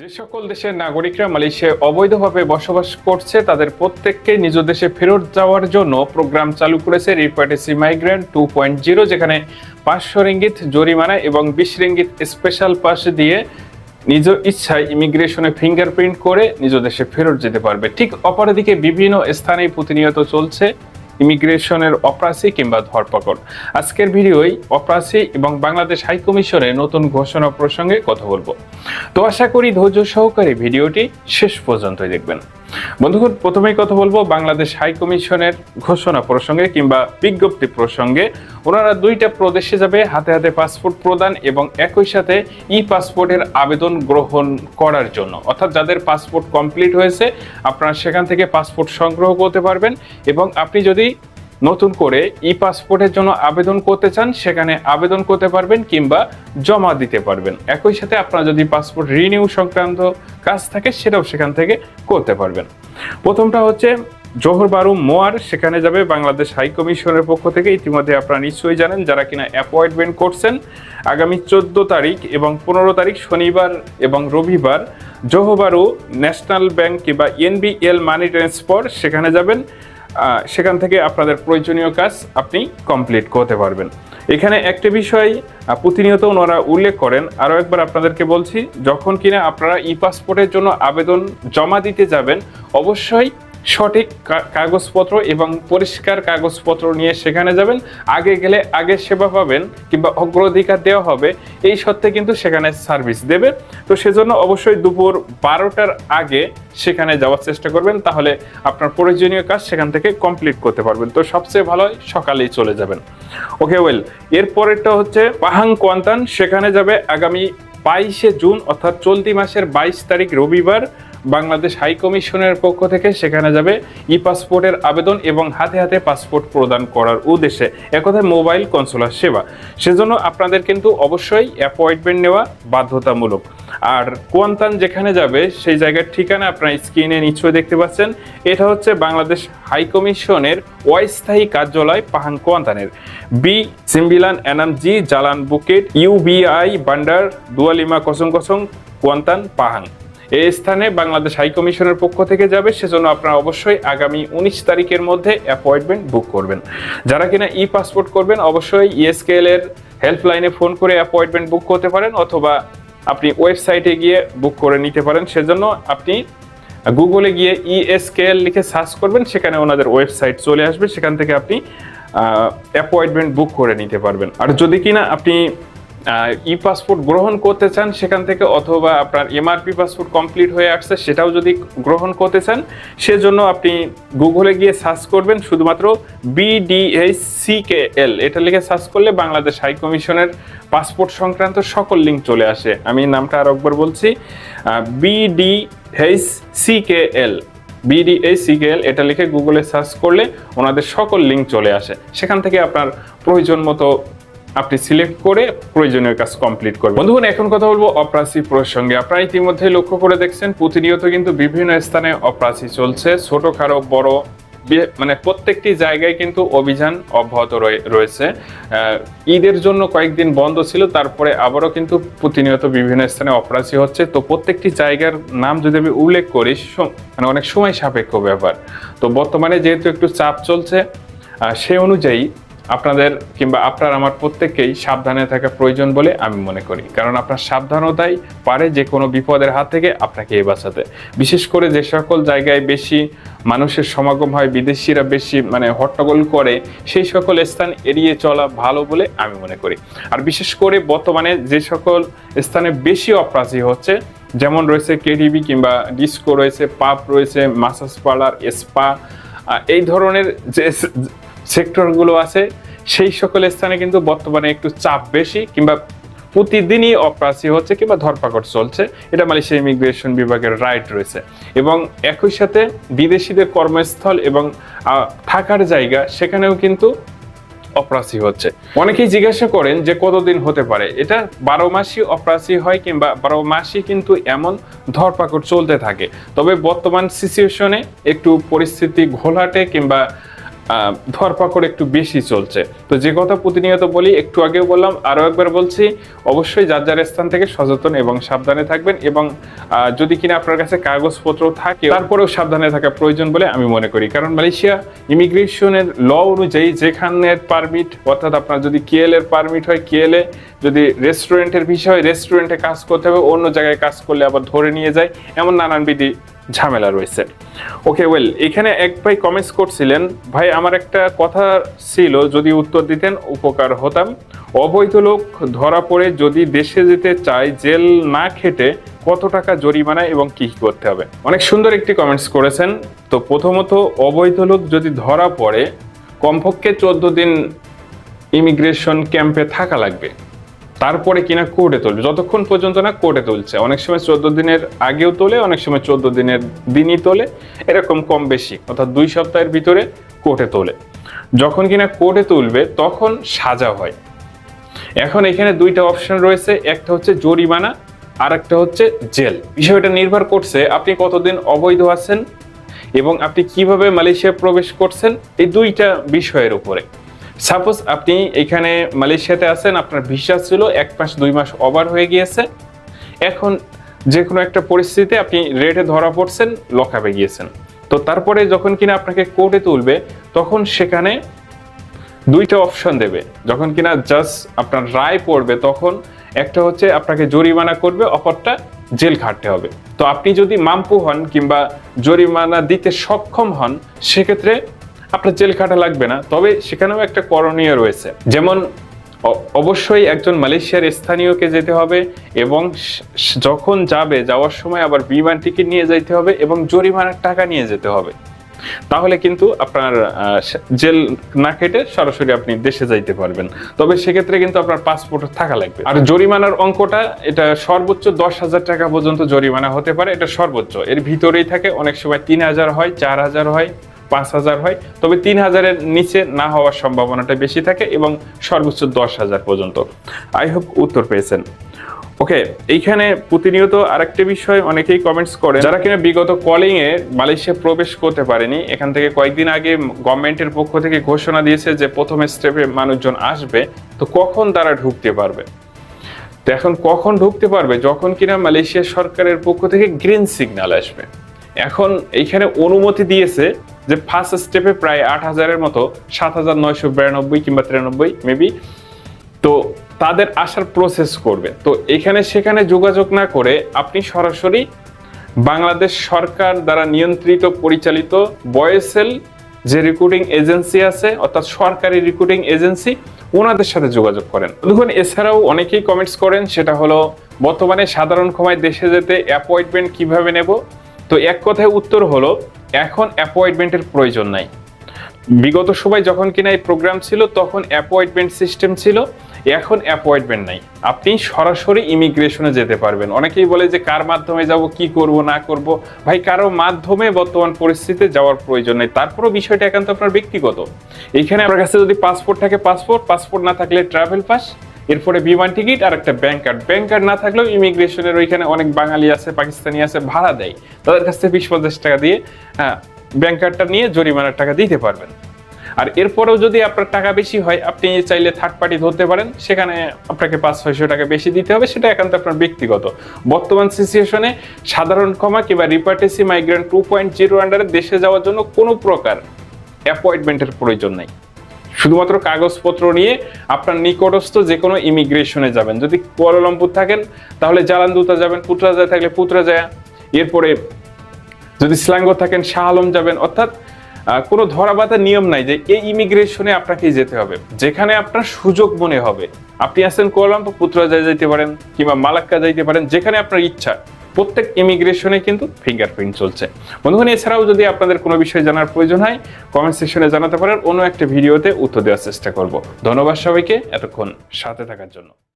যে সকল দেশের নাগরিকরা মালয়েশিয়ায় অবৈধভাবে বসবাস করছে, তাদের প্রত্যেককে নিজ দেশে ফেরত যাওয়ার জন্য প্রোগ্রাম চালু করেছে repatriation migrant two point zero, যেখানে পাঁচশো রিঙ্গিত জরিমানা এবং বিশ রিঙ্গিত স্পেশাল পাস দিয়ে নিজ ইচ্ছায় ইমিগ্রেশনে ফিঙ্গারপ্রিন্ট করে নিজ দেশে ফেরত যেতে পারবে। ঠিক অপরদিকে বিভিন্ন স্থানে প্রতিনিয়ত চলছে ইমিগ্রেশনের অপ্রাসী কিংবা ধরপাকড়। আজকের ভিডিওয় অপ্রাসী এবং বাংলাদেশ হাইকমিশনের নতুন ঘোষণা প্রসঙ্গে কথা বলব। তো আশা করি ধৈর্য সহকারে ভিডিওটি শেষ পর্যন্ত দেখবেন। বন্ধুগণ, প্রথমেই কথা বলব বাংলাদেশ হাই কমিশনের ঘোষণা প্রসঙ্গে কিংবা বিজ্ঞপ্তি প্রসঙ্গে। ওনারা দুইটা প্রদেশে যাবে, হাতে হাতে পাসপোর্ট প্রদান এবং একই সাথে ই পাসপোর্টের আবেদন গ্রহণ করার জন্য। অর্থাৎ যাদের পাসপোর্ট কমপ্লিট হয়েছে, আপনারা সেখান থেকে পাসপোর্ট সংগ্রহ করতে পারবেন এবং আপনি যদি নতুন করে ই পাসপোর্টের জন্য আবেদন করতে চান, সেখানে আবেদন করতে পারবেন কিংবা জমা দিতে পারবেন। একই সাথে আপনার যদি পাসপোর্ট রিনিউ সংক্রান্ত কাজ থাকে, সেটাও সেখান থেকে করতে পারবেন। প্রথমটা হচ্ছে জোহর বারু মোয়ার, সেখানে যাবে বাংলাদেশ হাই কমিশনের পক্ষ থেকে। ইতিমধ্যে আপনারা নিশ্চয়ই জানেন যারা কিনা অ্যাপয়েন্টমেন্ট করছেন, আগামী চোদ্দ তারিখ এবং পনেরো তারিখ শনিবার এবং রবিবার জোহবারু ন্যাশনাল ব্যাংক কিংবা এনবিএল মানি ট্রান্সফার সেখানে যাবেন। সেখান থেকে আপনাদের প্রয়োজনীয় কাজ আপনি কমপ্লিট করতে পারবেন। এখানে একটি বিষয় প্রতিনিয়ত ওনারা উল্লেখ করেন। আরও একবার আপনাদেরকে বলছি, যখন কিনা আপনারা ই পাসপোর্টের জন্য আবেদন জমা দিতে যাবেন, অবশ্যই সঠিক কাগজপত্র এবং পরিষ্কার কাগজপত্র নিয়ে সেখানে যাবেন। আগে গেলে আগে সেবা পাবেন কিংবা অগ্রাধিকার দেওয়া হবে। এই সত্ত্বে কিন্তু সেখানে সার্ভিস দেবে। তো সেজন্য অবশ্যই দুপুর বারোটার আগে সেখানে যাওয়ার চেষ্টা করবেন। তাহলে আপনার প্রয়োজনীয় কাজ সেখান থেকে কমপ্লিট করতে পারবেন। তো সবচেয়ে ভালো হয় সকালেই চলে যাবেন। ওকে, ওয়েল, এরপরেরটা হচ্ছে পাহাং কোয়ান্তান সেখানে যাবে আগামী বাইশে জুন অর্থাৎ চলতি মাসের বাইশ তারিখ রবিবার। বাংলাদেশ হাই কমিশনের পক্ষ থেকে সেখানে যাবে ই পাসপোর্টের আবেদন এবং হাতে হাতে পাসপোর্ট প্রদান করার উদ্দেশ্যে। একথায় মোবাইল কনসুলার সেবা। সেজন্য আপনাদের কিন্তু অবশ্যই অ্যাপয়েন্টমেন্ট নেওয়া বাধ্যতামূলক। আর কোয়ান্তান যেখানে যাবে, সেই জায়গার ঠিকানা আপনারা স্ক্রিনে নিশ্চয়ই দেখতে পাচ্ছেন। এটা হচ্ছে বাংলাদেশ হাই কমিশনের অস্থায়ী কার্যালয় পাহাং কোয়ান্তানের। বি সিম্বিলান এনাম জি জালান বুকেট ইউবিআই বান্ডার দুয়ালিমা কসং কসং কোয়ান্তান পাহাং। এই স্থানে বাংলাদেশ হাই কমিশনের পক্ষ থেকে যাবে, সেজন্য আপনারা অবশ্যই আগামী উনিশ তারিখের মধ্যে অ্যাপয়েন্টমেন্ট বুক করবেন। যারা কিনা ই পাসপোর্ট করবেন, অবশ্যই ইএসকেএল এর হেল্পলাইনে ফোন করে অ্যাপয়েন্টমেন্ট বুক করতে পারেন, অথবা আপনি ওয়েবসাইটে গিয়ে বুক করে নিতে পারেন। সেজন্য আপনি গুগলে গিয়ে ইএসকেএল লিখে সার্চ করবেন, সেখানে ওনাদের ওয়েবসাইট চলে আসবে। সেখান থেকে আপনি অ্যাপয়েন্টমেন্ট বুক করে নিতে পারবেন। আর যদি কিনা আপনি ই পাসপোর্ট গ্রহণ করতে চান সেখান থেকে অথবা আপনার এমআরপি পাসপোর্ট কমপ্লিট হয়ে আসছে সেটাও যদি গ্রহণ করতে চান, সেজন্য আপনি গুগলে গিয়ে সার্চ করবেন শুধুমাত্র বিডিএসিকেএল এটা লিখে সার্চ করলে বাংলাদেশ হাই কমিশনের পাসপোর্ট সংক্রান্ত সকল লিঙ্ক চলে আসে। আমি নামটা আর একবার বলছি বিডিএসিকেএল বিডিএসিকেএল এটা লিখে গুগলে সার্চ করলে ওনাদের সকল লিঙ্ক চলে আসে। সেখান থেকে আপনার প্রয়োজন মতো আপনি সিলেক্ট করে প্রয়োজনীয় কাজ কমপ্লিট করবেন। বন্ধুগণ, এখন কথা বলব অপ্রাসী প্রসঙ্গে আপনারা ইতিমধ্যে লক্ষ্য করে দেখছেন, প্রতিনিয়ত কিন্তু বিভিন্ন স্থানে অপ্রাসী চলছে। ছোট খাটো বড় মানে প্রত্যেকটি জায়গায় কিন্তু অভিযান অব্যাহত রয়ে- রয়েছে। ঈদের জন্য কয়েকদিন বন্ধ ছিল, তারপরে আবারও কিন্তু প্রতিনিয়ত বিভিন্ন স্থানে অপরাসী হচ্ছে। তো প্রত্যেকটি জায়গার নাম যদি আমি উল্লেখ করি মানে অনেক সময় সাপেক্ষ ব্যাপার। তো বর্তমানে যেহেতু একটু চাপ চলছে সে অনুযায়ী আপনাদের কিংবা আপনার আমার প্রত্যেককেই সাবধানে থাকা প্রয়োজন বলে আমি মনে করি। কারণ আপনার সাবধানতাই পারে যে কোনো বিপদের হাত থেকে আপনাকে এ বাঁচাতে বিশেষ করে যে সকল জায়গায় বেশি মানুষের সমাগম হয়, বিদেশিরা বেশি মানে হট্টগোল করে, সেই সকল স্থান এড়িয়ে চলা ভালো বলে আমি মনে করি। আর বিশেষ করে বর্তমানে যে সকল স্থানে বেশি অপ্রাচী হচ্ছে, যেমন রয়েছে কেডিবি কিংবা ডিস্কো রয়েছে পাপ রয়েছে, মাসাজ পার্লার, স্পা এই ধরনের যে সেক্টরগুলো আছে সেই সকল স্থানে কিন্তু বর্তমানে একটু চাপ বেশি কিংবা প্রতিদিনই অপ্রাচী হচ্ছে কিংবা ধরপাকড় চলছে। এটা মালয়েশিয়া ইমিগ্রেশন বিভাগের রাইট রয়েছে। এবং একই সাথে বিদেশিদের কর্মস্থল এবং থাকার জায়গা সেখানেও কিন্তু অপ্রাচী হচ্ছে। অনেকেই জিজ্ঞাসা করেন যে কতদিন হতে পারে? এটা বারো মাসই অপ্রাচী হয় কিংবা বারো মাসই কিন্তু এমন ধরপাকড় চলতে থাকে। তবে বর্তমান সিচুয়েশনে একটু পরিস্থিতি ঘোলাটে কিংবা ধরপাকড় একটু বেশি চলছে। তো যে কথা প্রতিনিয়ত বলি, একটু আগেও বললাম আরও একবার বলছি, অবশ্যই যার যার স্থান থেকে সচেতন এবং সাবধানে থাকবেন এবং যদি কিনা আপনার কাছে কাগজপত্র থাকে, তারপরেও সাবধানে থাকা প্রয়োজন বলে আমি মনে করি। কারণ মালয়েশিয়া ইমিগ্রেশনের ল অনুযায়ী যেখানের পারমিট অর্থাৎ আপনার যদি কেএল এর পারমিট হয় কেএল এ যদি রেস্টুরেন্টের বিষয় রেস্টুরেন্টে কাজ করতে হবে, অন্য জায়গায় কাজ করলে আবার ধরে নিয়ে যায়, এমন নানান বিধি ঝামেলা রয়েছে। ওকে ওয়েল এখানে এক ভাই কমেন্টস করছিলেন, ভাই আমার একটা কথা ছিল, যদি উত্তর দিতেন, উপকার হতাম। অবৈধ লোক ধরা পড়ে যদি দেশে যেতে চায়, জেল না খেটে কত টাকা জরিমানা এবং কি কি করতে হবে? অনেক সুন্দর একটি কমেন্টস করেছেন। তো প্রথমত, অবৈধ লোক যদি ধরা পড়ে, কমপক্ষে চোদ্দ দিন ইমিগ্রেশন ক্যাম্পে থাকা লাগবে। তারপরে কিনা কোর্টে তুলবে। যতক্ষণ পর্যন্ত না কোর্টে তুলছে। অনেক সময় চোদ্দ দিনের আগেও তোলে, অনেক সময় চোদ্দ দিনের দিনই তোলে। এরকম কম বেশি, অর্থাৎ দুই সপ্তাহের ভিতরে কোর্টে তোলে। যখন কিনা কোর্টে তুলবে, তখন সাজা হয়। এখন এখানে দুইটা অপশন রয়েছে। একটা হচ্ছে জরিমানা আর একটা হচ্ছে জেল। বিষয়টা নির্ভর করছে আপনি কতদিন অবৈধ আছেন এবং আপনি কীভাবে মালয়েশিয়া প্রবেশ করছেন। এই দুইটা বিষয়ের উপরে। সাপোজ আপনি এখানে মালয়েশিয়াতে আছেন, আপনার ভিসা ছিল, এক মাস, দুই মাস ওভার হয়ে গিয়েছে। এখন যে কোনো একটা পরিস্থিতিতে আপনি রেটে ধরা পড়ছেন, লকআপে গিয়েছেন। তো তারপরে যখন কিনা আপনাকে কোর্টে তুলবে, তখন সেখানে দুইটা অপশন দেবে। যখন কিনা জাস্ট আপনার রায় পড়বে, তখন একটা হচ্ছে আপনাকে জরিমানা করবে, অপরটা জেল খাটতে হবে। তো আপনি যদি মাম্পু হন কিংবা জরিমানা দিতে সক্ষম হন, সেক্ষেত্রে আপনার জেল খাটা লাগবে না। তবে সেখানেও একটা করণীয় রয়েছে। যেমন অবশ্যই একজন মালয়েশিয়ার স্থানীয়কে যেতে হবে এবং যখন যাবে, যাওয়ার সময় আবার বিমান টিকিট নিয়ে যেতে হবে এবং জরিমানার টাকা নিয়ে যেতে হবে। তাহলে কিন্তু আপনার জেল না কেটে সরাসরি আপনি দেশে যাইতে পারবেন। তবে সেক্ষেত্রে কিন্তু আপনার পাসপোর্ট থাকা লাগবে। আর জরিমানার অঙ্কটা, এটা সর্বোচ্চ দশ হাজার টাকা পর্যন্ত জরিমানা হতে পারে। এটা সর্বোচ্চ। এর ভিতরেই থাকে, অনেক সময় তিন হাজার হয়, চার হাজার হয়। পাঁচ হাজার হয়, তবে তিন হাজারের নিচে না হওয়ার সম্ভাবনাটা বেশি থাকে এবং সর্বোচ্চ দশ হাজার পর্যন্ত। আই হোপ উত্তর পেয়েছেন। ওকে, এইখানে প্রতিনিয়ত আরেকটা বিষয় অনেকেই কমেন্টস করে যারা কিনা বিগত কলিং এ মালয়েশিয়া প্রবেশ করতে পারেনি, এখান থেকে কয়েকদিন আগে গভর্নমেন্টের পক্ষ থেকে ঘোষণা দিয়েছে যে প্রথম স্টেপে মানুষজন আসবে, তো কখন তারা ঢুকতে পারবে? তো এখন কখন ঢুকতে পারবে? যখন কিনা মালয়েশিয়া সরকারের পক্ষ থেকে গ্রিন সিগন্যাল আসবে। এখন এইখানে অনুমতি দিয়েছে যে ফার্স্ট স্টেপে প্রায় আট হাজারের মতো, সাত হাজার নয়শো বিরানব্বই কিংবা তিরানব্বই মেবি তো তাদের আসার প্রসেস করবে। তো এখানে সেখানে যোগাযোগ না করে আপনি সরাসরি বাংলাদেশ সরকার দ্বারা নিয়ন্ত্রিত, পরিচালিত বয়েসেল যে রিক্রুটিং এজেন্সি আছে, অর্থাৎ সরকারি রিক্রুটিং এজেন্সি ওনাদের সাথে যোগাযোগ করেন। দেখুন, এছাড়াও অনেকেই কমেন্টস করেন, সেটা হলো, বর্তমানে সাধারণ ক্ষমায় দেশে যেতে অ্যাপয়েন্টমেন্ট কীভাবে নেব? তো এক কথায় উত্তর হলো, এখন অ্যাপয়েন্টমেন্টের প্রয়োজন নাই। বিগত সময় যখন কিনা এই প্রোগ্রাম ছিল, তখন অ্যাপয়েন্টমেন্ট সিস্টেম ছিল, এখন অ্যাপয়েন্টমেন্ট নাই। আপনি সরাসরি ইমিগ্রেশনে যেতে পারবেন। অনেকেই বলে যে, কার মাধ্যমে যাব, কি করব, না করব? ভাই, কারও মাধ্যমে বর্তমান পরিস্থিতিতে যাওয়ার প্রয়োজন নেই। তারপরও বিষয়টা একান্ত আপনার ব্যক্তিগত। এইখানে আপনার কাছে যদি পাসপোর্ট থাকে পাসপোর্ট পাসপোর্ট না থাকলে ট্রাভেল পাস এরপরে বিমান টিকিট আর একটা ব্যাংক কার্ড ব্যাংক কার্ড না থাকলেও ইমিগ্রেশনের ওইখানে অনেক বাঙালি আছে, পাকিস্তানি আছে, ভাড়া দেয়। তাদের কাছ থেকে বিশ পঞ্চাশ টাকা দিয়ে ব্যাংক কার্ডটা নিয়ে জরিমানার টাকা দিতে পারবেন। আর এরপরেও যদি আপনার টাকা বেশি হয়, আপনি চাইলে থার্ড পার্টি ধরতে পারেন। সেখানে আপনাকে পাঁচ ছয়শো টাকা বেশি দিতে হবে, সেটা একান্ত আপনার ব্যক্তিগত। বর্তমান সিচুয়েশনে সাধারণ ক্ষমা কিংবা repatriation migrant two point zero আন্ডারে দেশে যাওয়ার জন্য কোনো প্রকার অ্যাপয়েন্টমেন্টের প্রয়োজন নেই। শুধুমাত্র কাগজপত্র নিয়ে আপনার নিকটস্থ যে কোনো ইমিগ্রেশনে যাবেন। যদি কুয়ালালামপুর থাকেন, তাহলে জালানদুতা যাবেন, পুত্রাজায় থাকলে পুত্রাজায়া। এরপরে যদি স্ল্যাঙ্গো থাকেন, শাহ আলম যাবেন, অর্থাৎ কোনো ধরাবাধা নিয়ম নাই যে এই ইমিগ্রেশনে আপনাকে যেতে হবে। যেখানে আপনার সুযোগ মনে হবে। আপনি আছেন কোয়ালামপুর পুত্রাজায় যাইতে পারেন কিংবা মালাক্কা যাইতে পারেন, যেখানে আপনার ইচ্ছা। প্রত্যেক ইমিগ্রেশনে কিন্তু ফিঙ্গারপ্রিন্ট চলছে। বন্ধুগণ, এছাড়াও যদি আপনাদের কোনো বিষয়ে জানার প্রয়োজন হয় কমেন্ট সেকশনে জানাতে পারেন, অন্য একটা ভিডিওতে উত্তর দেওয়ার চেষ্টা করব। ধন্যবাদ সবাইকে, এতক্ষণ সাথে থাকার জন্য।